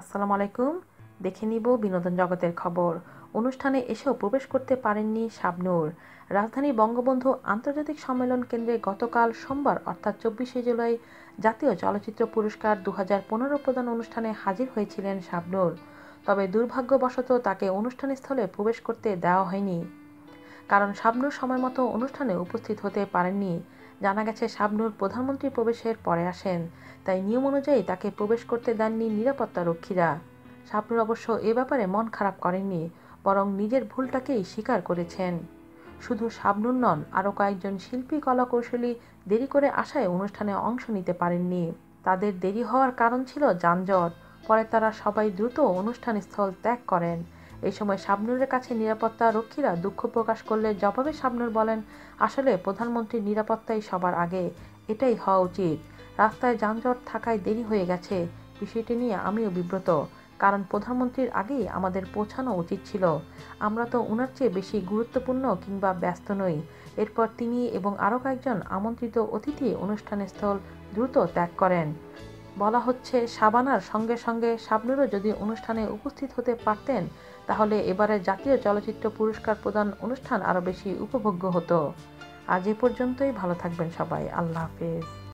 আসসালামু আলাইকুম। দেখে নিব বিনোদন জগতের খবর। অনুষ্ঠানে এসেও প্রবেশ করতে পারেননি শাবনূর। রাজধানী বঙ্গবন্ধু আন্তর্জাতিক সম্মেলন কেন্দ্রে গতকাল সোমবার, অর্থাৎ চব্বিশে জুলাই, জাতীয় চলচ্চিত্র পুরস্কার দু হাজার পনেরো প্রদান অনুষ্ঠানে হাজির হয়েছিলেন শাবনূর। তবে দুর্ভাগ্যবশত তাকে অনুষ্ঠানস্থলে প্রবেশ করতে দেওয়া হয়নি। কারণ শাবনূর সময় মতো অনুষ্ঠানে উপস্থিত হতে পারেননি। জানা গেছে, শাবনূর প্রধানমন্ত্রী প্রবেশের পরে আসেন। তাই নিয়ম অনুযায়ী তাকে প্রবেশ করতে দেননি নিরাপত্তা রক্ষীরা শাবনুর অবশ্য এ ব্যাপারে মন খারাপ করেননি, বরং নিজের ভুলটাকেই স্বীকার করেছেন। শুধু শাবনুর নন, আরও কয়েকজন শিল্পী কলা কৌশলী দেরি করে আসায় অনুষ্ঠানে অংশ নিতে পারেননি। তাদের দেরি হওয়ার কারণ ছিল যানজট, পরে তারা সবাই দ্রুত অনুষ্ঠানস্থল ত্যাগ করেন। এই সময় শাবনুরের কাছে নিরাপত্তা রক্ষীরা দুঃখ প্রকাশ করলে জবাবে শাবনুর বলেন, আসলে প্রধানমন্ত্রীর নিরাপত্তাই সবার আগে। এটাই হওয়া উচিত। রাস্তায় যানজট থাকায় দেরি হয়ে গেছে। বিষয়টি নিয়ে আমিও বিব্রত। কারণ প্রধানমন্ত্রীর আগেই আমাদের পৌঁছানো উচিত ছিল। আমরা তো ওনার চেয়ে বেশি গুরুত্বপূর্ণ কিংবা ব্যস্ত নই। এরপর তিনি এবং আরও কয়েকজন আমন্ত্রিত অতিথি অনুষ্ঠানের স্থল দ্রুত ত্যাগ করেন। বলা হচ্ছে শাবানার সঙ্গে সঙ্গে শাবনুরও যদি অনুষ্ঠানে উপস্থিত হতে পারতেন, তাহলে এবারের জাতীয় চলচ্চিত্র পুরস্কার প্রদান অনুষ্ঠান আরও বেশি উপভোগ্য হতো। আজ এ পর্যন্তই, ভালো থাকবেন সবাই। আল্লাহ হাফেজ।